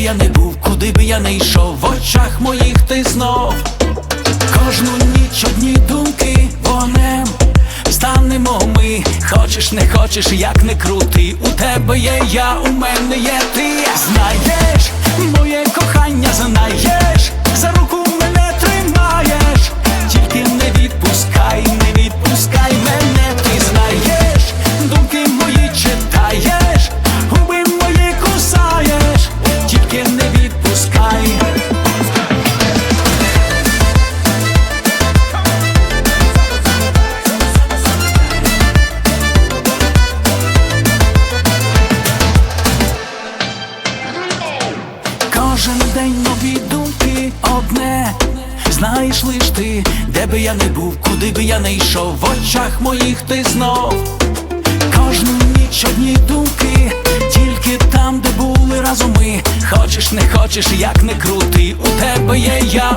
я не йшов, в очах моїх ти знов. Кожну ніч одні думки вогнем Станемо ми, хочеш, не хочеш, як не крути. У тебе є я, у мене є ти. Знаєш, моє Кожен день нові думки одне. Знаєш лиш ти, де би я не був, куди би я не йшов, в очах моїх ти знов. Кожну ніч одні думки, тільки там, де були разом ми. Хочеш, не хочеш, як не крути. У тебе є я,